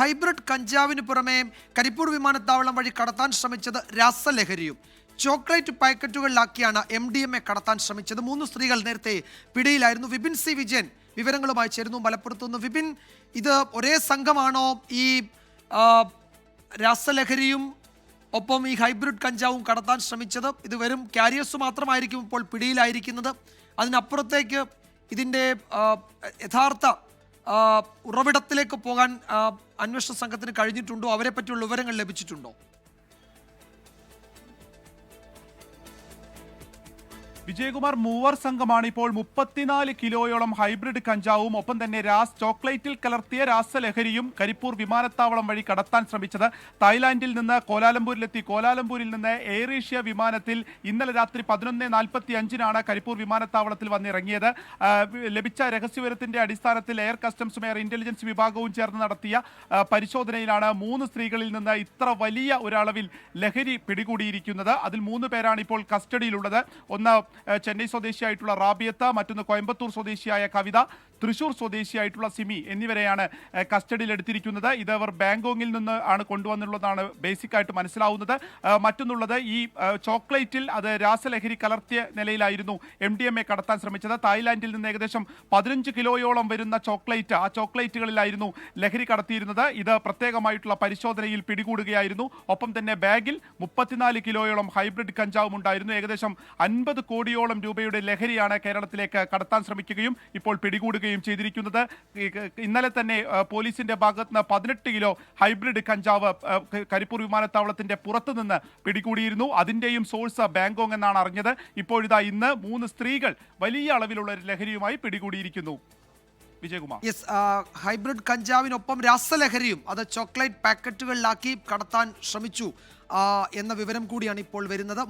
Hybrid കഞ്ചാവിന് പുറമെ കരിപ്പൂർ വിമാനത്താവളം വഴി കടത്താൻ ശ്രമിച്ചത് രാസലഹരിയും. ചോക്ലേറ്റ് പാക്കറ്റുകളിലാക്കിയാണ് എം ഡി എം എ കടത്താൻ ശ്രമിച്ചത്. മൂന്ന് സ്ത്രീകൾ നേരത്തെ പിടിയിലായിരുന്നു. വിപിൻ സി വിജയൻ വിവരങ്ങളുമായി ചേരുന്നു. മലപ്പുറത്തുനിന്ന് വിപിൻ ഇത് ഒരേ സംഘമാണോ ഈ രാസലഹരിയും ഒപ്പം ഈ ഹൈബ്രിഡ് കഞ്ചാവും കടത്താൻ ശ്രമിച്ചത്? ഇത് വെറും കാരിയേഴ്സ് മാത്രമായിരിക്കും ഇപ്പോൾ പിടിയിലായിരിക്കുന്നത്. അതിനപ്പുറത്തേക്ക് ഇതിന്റെ യഥാർത്ഥ ഉറവിടത്തിലേക്ക് പോകാൻ അന്വേഷണ സംഘത്തിന് കഴിഞ്ഞിട്ടുണ്ടോ? അവരെ പറ്റിയുള്ള വിവരങ്ങൾ ലഭിച്ചിട്ടുണ്ടോ? വിജയകുമാർ മൂവർ സംഘമാണ് ഇപ്പോൾ മുപ്പത്തിനാല് കിലോയോളം ഹൈബ്രിഡ് കഞ്ചാവും ഒപ്പം തന്നെ രാസ് ചോക്ലേറ്റിൽ കലർത്തിയ രാസലഹരിയും കരിപ്പൂർ വിമാനത്താവളം വഴി കടത്താൻ ശ്രമിച്ചത്. തായ്ലാന്റിൽ നിന്ന് കോലാലംപൂരിലെത്തി. കോലാലംപൂരിൽ നിന്ന് എയർ ഏഷ്യ വിമാനത്തിൽ ഇന്നലെ രാത്രി പതിനൊന്ന് നാൽപ്പത്തി അഞ്ചിനാണ് കരിപ്പൂർ വിമാനത്താവളത്തിൽ വന്നിറങ്ങിയത്. ലഭിച്ച രഹസ്യവിവരത്തിന്റെ അടിസ്ഥാനത്തിൽ എയർ കസ്റ്റംസും എയർ ഇന്റലിജൻസ് വിഭാഗവും ചേർന്ന് നടത്തിയ പരിശോധനയിലാണ് മൂന്ന് സ്ത്രീകളിൽ നിന്ന് ഇത്ര വലിയ ഒരളവിൽ ലഹരി പിടികൂടിയിരിക്കുന്നത്. അതിൽ മൂന്ന് പേരാണ് ഇപ്പോൾ കസ്റ്റഡിയിലുള്ളത്. ഒന്ന് ചെന്നൈ സ്വദേശിയായിട്ടുള്ള റാബിയത്ത് മറ്റൊന്ന് കോയമ്പത്തൂർ സ്വദേശിയായ കവിത. തൃശൂർ സ്വദേശിയായിട്ടുള്ള സിമി എന്നിവരെയാണ് കസ്റ്റഡിയിൽ കസ്റ്റഡിയിലെടുത്തിരിക്കുന്നത്. ഇത് അവർ ബാങ്കോങ്ങിൽ നിന്ന് ആണ് കൊണ്ടുവന്നുള്ളതാണ് ബേസിക് ആയിട്ട് മനസ്സിലാവുന്നത് മറ്റൊന്നുള്ളത് ഈ ചോക്ലേറ്റിൽ അത് രാസലഹരി കലർത്തിയ നിലയിലായിരുന്നു എം ഡി എം എ കടത്താൻ ശ്രമിച്ചത്. തായ്ലാന്റിൽ നിന്ന് ഏകദേശം പതിനഞ്ച് കിലോയോളം വരുന്ന ചോക്ലേറ്റ് ആ ചോക്ലേറ്റുകളിലായിരുന്നു ലഹരി കടത്തിയിരുന്നത്. ഇത് പ്രത്യേകമായിട്ടുള്ള പരിശോധനയിൽ പിടികൂടുകയായിരുന്നു. ഒപ്പം തന്നെ ബാഗിൽ മുപ്പത്തിനാല് കിലോയോളം ഹൈബ്രിഡ് കഞ്ചാവും ഉണ്ടായിരുന്നു. ഏകദേശം അൻപത് കോടിയോളം രൂപയുടെ ലഹരിയാണ് കേരളത്തിലേക്ക് കടത്താൻ ശ്രമിക്കുകയും ഇപ്പോൾ പിടികൂടുകയും ചെയ്തിരിക്കുന്നത്. ഇന്നലെ തന്നെ പോലീസിന്റെ ഭാഗത്ത് നിന്ന് പതിനെട്ട് കിലോ ഹൈബ്രിഡ് കഞ്ചാവ് കരിപ്പൂർ വിമാനത്താവളത്തിന്റെ പുറത്തു നിന്ന് പിടികൂടിയിരുന്നു. അതിന്റെയും സോഴ്സ് ബാങ്കോങ് എന്നാണ് അറിഞ്ഞത്. ഇപ്പോഴിതാ ഇന്ന് മൂന്ന് സ്ത്രീകൾ വലിയ അളവിലുള്ള ലഹരിയുമായി പിടികൂടിയിരിക്കുന്നു. വിജയകുമാർ. യെസ് ഹൈബ്രിഡ് കഞ്ചാവിനൊപ്പം രാസലഹരിയും അത് ചോക്ലേറ്റ് പാക്കറ്റുകളിലാക്കി കടത്താൻ ശ്രമിച്ചു എന്ന വിവരം കൂടിയാണ് ഇപ്പോൾ വരുന്നത്.